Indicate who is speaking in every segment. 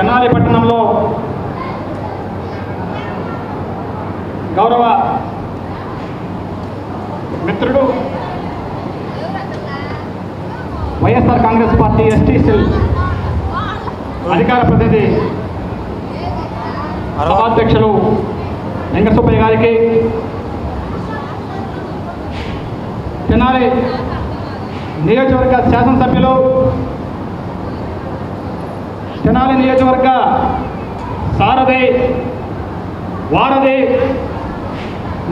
Speaker 1: తెనాలి పట్టణంలో గౌరవ మిత్రుడు YSR Congress party ST cell అధికార ప్రతినిధి సభాధ్యక్షులు వెంకటసుబ్బయ్య గారికి తెనాలి నియోజకవర్గ శాసనసభ్యులు తెనాలి నియోజకవర్గ సారథి వారధి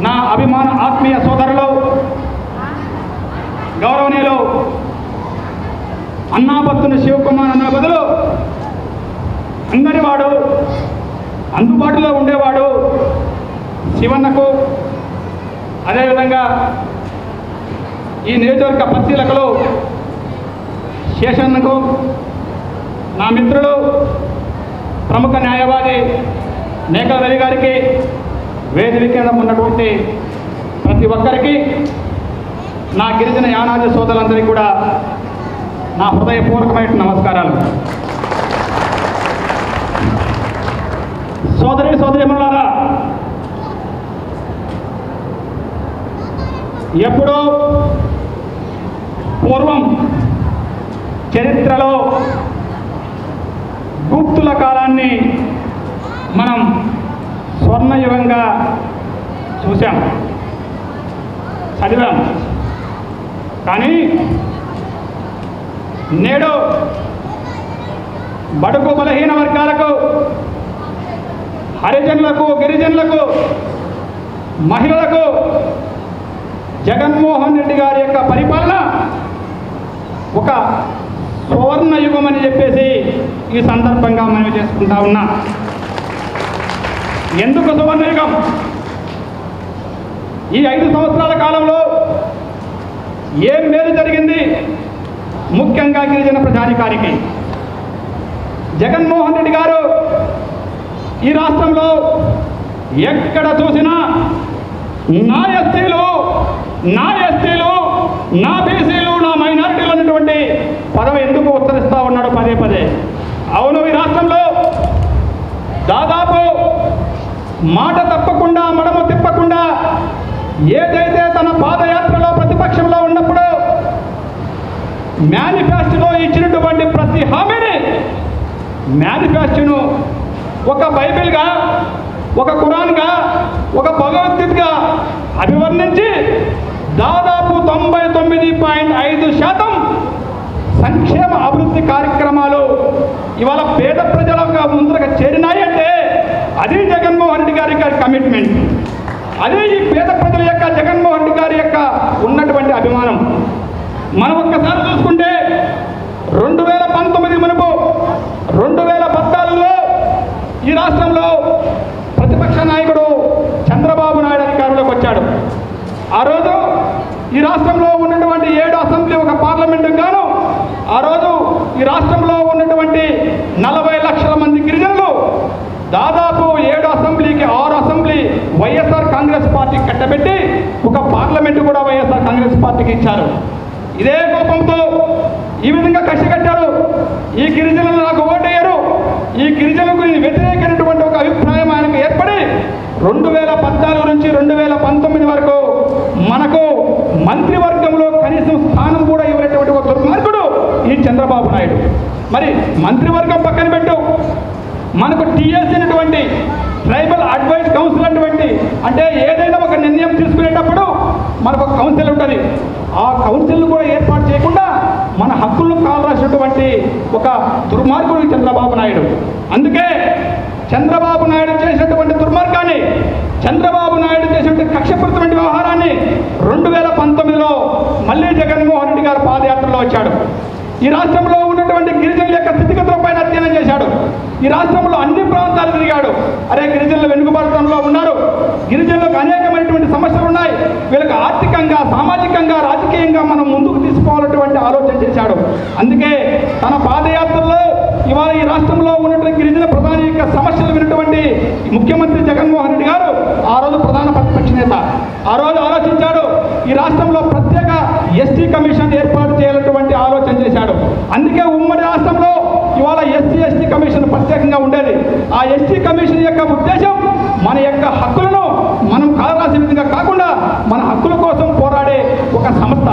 Speaker 1: నా అభిమాన ఆత్మీయ సోదరులు గౌరవనీయులు అన్నాపత్తుని శివకుమార్ అన్న బదులు అందరివాడు అందుబాటులో ఉండేవాడు శివన్నకు. అదేవిధంగా ఈ నియోజకవర్గ పరిశీలకులు శేషన్నకు నా మిత్రులు ప్రముఖ న్యాయవాది మేకల రవి గారికి వేదిక ఉన్నటువంటి ప్రతి ఒక్కరికి నా గిరిజన యానాది సోదరులందరికీ కూడా నా హృదయపూర్వకమైన నమస్కారాలు. సోదరి సోదరిమలారా ఎప్పుడో పూర్వం చరిత్రలో యుగాన్ని మనం స్వర్ణయుగంగా చూసాం చదివాం. కానీ నేడు బడుగు బలహీన వర్గాలకు హరిజనులకు గిరిజనులకు మహిళలకు జగన్మోహన్ రెడ్డి గారి యొక్క పరిపాలన ఒక సువర్ణ యుగం అని చెప్పేసి ఈ సందర్భంగా మనం చేసుకుంటా ఉన్నా. ఎందుకు సువర్ణ యుగం? ఈ ఐదు సంవత్సరాల కాలంలో ఏం మేలు జరిగింది? ముఖ్యంగా గిరిజన ప్రజాధికారికి. జగన్మోహన్ రెడ్డి గారు ఈ రాష్ట్రంలో ఎక్కడ చూసినా నా ఎస్టీలు నా ఎస్టీలు నా నా మైనారిటీలు అన్నటువంటి పదవి ఎందుకు ఉత్తరిస్తూ ఉన్నాడు పదే పదే అవును ఈ రాష్ట్రంలో దాదాపు మాట తప్పకుండా మడమ తిప్పకుండా ఏదైతే తన పాదయాత్రలో ప్రతిపక్షంలో ఉన్నప్పుడు మేనిఫెస్టోలో ఇచ్చినటువంటి ప్రతి హామీని మేనిఫెస్టోను ఒక బైబిల్గా ఒక ఖురాన్గా ఒక భగవద్గీతగా అభివర్ణించి దాదాపు తొంభై తొమ్మిది పాయింట్ ఐదు శాతం సంక్షేమ అభివృద్ధి కార్యక్రమాలు ఇవాళ పేద ప్రజలకు ముందరగా చేరినాయంటే అది జగన్ గారి కమిట్మెంట్ అదే ఈ పేద ప్రజల యొక్క జగన్మోహన్ రెడ్డి గారి యొక్క ఉన్నటువంటి అభిమానం. మనం ఒక్కసారి చూసుకుంటే రెండు వేల పంతొమ్మిది మునుపు రెండు వేల పద్నాలుగులో ఈ రాష్ట్రంలో ప్రతిపక్ష నాయకుడు చంద్రబాబు నాయుడు అధికారంలోకి వచ్చాడు. ఆ రోజు ఈ రాష్ట్రంలో ఉన్నటువంటి ఏడు అసెంబ్లీ ఒక పార్లమెంటు గాను ఆ రోజు ఈ రాష్ట్రంలో ఉన్నటువంటి నలభై లక్షల మంది గిరిజనులు దాదాపు అసెంబ్లీకి ఆరు అసెంబ్లీ వైఎస్ఆర్ కాంగ్రెస్ పార్టీ కట్టబెట్టి ఒక పార్లమెంటు కూడా వైఎస్ఆర్ కాంగ్రెస్ పార్టీకి ఇచ్చారు. ఇదే కోపంతో ఈ విధంగా కసి కట్టారు ఈ గిరిజనులు నాకు ఓటేయరు. ఈ గిరిజనులకు వ్యతిరేకమైనటువంటి ఒక అభిప్రాయం ఆయనకు ఏర్పడి రెండు వేల పద్నాలుగు నుంచి రెండు వేల పంతొమ్మిది వరకు మనకు మంత్రివర్గంలో కనీసం స్థానం కూడా ఇవ్వనటువంటి ఒక దుర్మార్గుడు ఈ చంద్రబాబు నాయుడు. మరి మంత్రివర్గం పక్కన పెట్టు. మనకు టీఎస్ అనేటువంటి ట్రైబల్ అడ్వైస్ కౌన్సిల్ అటువంటి అంటే ఏదైనా ఒక నిర్ణయం తీసుకునేటప్పుడు మనకు ఒక కౌన్సిల్ ఉంటుంది. ఆ కౌన్సిల్ కూడా ఏర్పాటు చేయకుండా మన హక్కులను కాలరాసినటువంటి ఒక దుర్మార్గుడు చంద్రబాబు నాయుడు. అందుకే చంద్రబాబు నాయుడు చేసినటువంటి దుర్మార్గాన్ని చంద్రబాబు నాయుడు చేసినటువంటి కక్షపూరితమైన వ్యవహారాన్ని రెండు వేల పంతొమ్మిదిలో మళ్ళీ జగన్మోహన్ రెడ్డి గారు పాదయాత్రలో వచ్చాడు. ఈ రాష్ట్రంలో ఉన్నటువంటి గిరిజనుల యొక్క స్థితిగతి ఈ రాష్ట్రంలో అన్ని ప్రాంతాలు తిరిగాడు. అరే గిరిజనులు వెనుకబడటంలో ఉన్నారు. గిరిజనులకు అనేకమైనటువంటి సమస్యలు ఉన్నాయి. వీళ్ళకి ఆర్థికంగా సామాజికంగా రాజకీయంగా మనం ముందుకు తీసుకోవాలటువంటి ఆలోచన చేశాడు. అందుకే తన పాదయాత్రలో ఇవాళ ఈ రాష్ట్రంలో ఉన్నటువంటి గిరిజన ప్రధాని యొక్క సమస్యలు వినటువంటి ముఖ్యమంత్రి జగన్మోహన్ రెడ్డి గారు ఆ రోజు ప్రధాన ప్రతిపక్ష నేత. ఆ రోజు ఆలోచించాడు ఈ రాష్ట్రంలో ప్రత్యేక ఎస్టీ కమిషన్ ఏర్పాటు చేయాలన్నటువంటి ఆలోచన చేశాడు. అందుకే ఉమ్మడి రాష్ట్రంలో ఇవాళ ప్రత్యేకంగా ఉండేది. ఆ ఎస్టీ కమిషన్ యొక్క ఉద్దేశం మన యొక్క హక్కులను మనం కారాల్సిన విధంగా కాకుండా మన హక్కుల కోసం పోరాడే ఒక సంస్థ.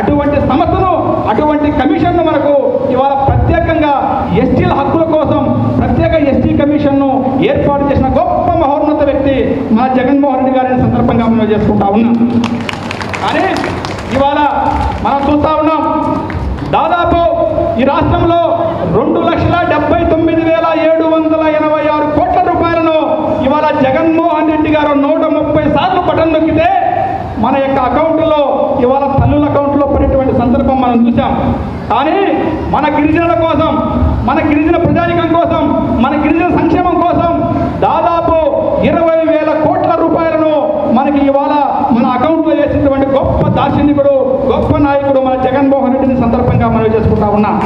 Speaker 1: అటువంటి సంస్థను అటువంటి కమిషన్ను మనకు ఇవాళ ప్రత్యేకంగా ఎస్టీల హక్కుల కోసం ప్రత్యేక ఎస్టీ కమిషన్ను ఏర్పాటు చేసిన గొప్ప మహోన్నత వ్యక్తి మన జగన్మోహన్ రెడ్డి గారిని సందర్భంగా మనం చేసుకుంటా ఉన్నాం కానీ ఇవాళ మనం చూస్తూ ఉన్నాం దాదాపు ఈ రాష్ట్రంలో రెండు లక్షల డెబ్బై తొమ్మిది వేల వందల ఎనభై ఆరు కోట్ల రూపాయలను ఇవాళ జగన్మోహన్ రెడ్డి గారు నూట ముప్పై సార్లు బటన్ నొక్కితే మన యొక్క అకౌంట్లో ఇవాళ తల్లుల అకౌంట్లో పడేటువంటి సందర్భం మనం చూసాం కానీ మన గిరిజనుల కోసం మన గిరిజన ప్రజానికం కోసం మన గిరిజన సంక్షేమం కోసం దాదాపు ఇరవై వేల కోట్ల రూపాయలను మనకి ఇవాళ మన అకౌంట్లో వేసినటువంటి గొప్ప దార్శనికుడు గొప్ప నాయకుడు మన జగన్మోహన్ రెడ్డిని సందర్భంగా మనం చేసుకుంటా ఉన్నాం.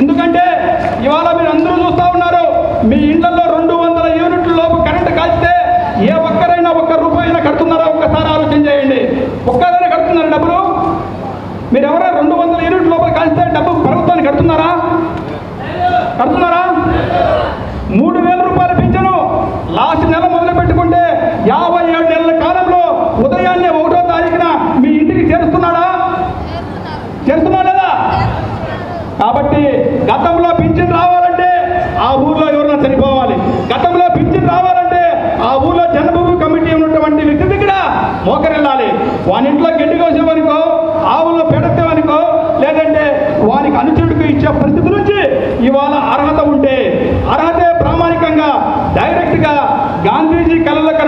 Speaker 1: ఎందుకంటే ఇవాళ మీరు అందరూ చూస్తూ ఉన్నారు మీ ఇళ్ళలో రెండు వందల యూనిట్ల లోపు కరెంటు కాల్చితే ఏ ఒక్కరైనా ఒక్క రూపాయినా కడుతున్నారా? ఒక్కసారి ఆలోచన చేయండి. ఒక్కరైనా కడుతున్నారా డబ్బులు? మీరు ఎవరైనా రెండు వందల యూనిట్ల లోపల కాల్చితే డబ్బు ప్రభుత్వానికి కడుతున్నారా? కడుతున్నారా? మూడు వేల రూపాయల పింఛను లాస్ట్ నెల మొదలు పెట్టుకుంటే యాభై ఏడు నెలల కాలంలో ఉదయాన్నే ఒకటో తారీఖున మీ ఇంటికి చేరుస్తున్నాడా? చేరుస్తున్నాడా లేదా? కాబట్టి గతంలో పింఛన్ రావాలంటే ఆ ఊర్లో ఎవరైనా చనిపోవాలి గతంలో పింఛన్ రావాలంటే ఆ ఊర్లో జన్మభూమి కమిటీ ఉన్నటువంటి వ్యక్తి దగ్గర మోకరిల్లాలి వాని ఇంట్లో గడ్డి కోసేవనుకో ఆవుల్లో పెడతామనుకో లేదంటే వానికి అనుచరుడికి ఇచ్చే పరిస్థితి నుంచి ఇవాళ అర్హత ఉంటే అర్హతే ప్రామాణికంగా డైరెక్ట్గా గాంధీజీ కళలకు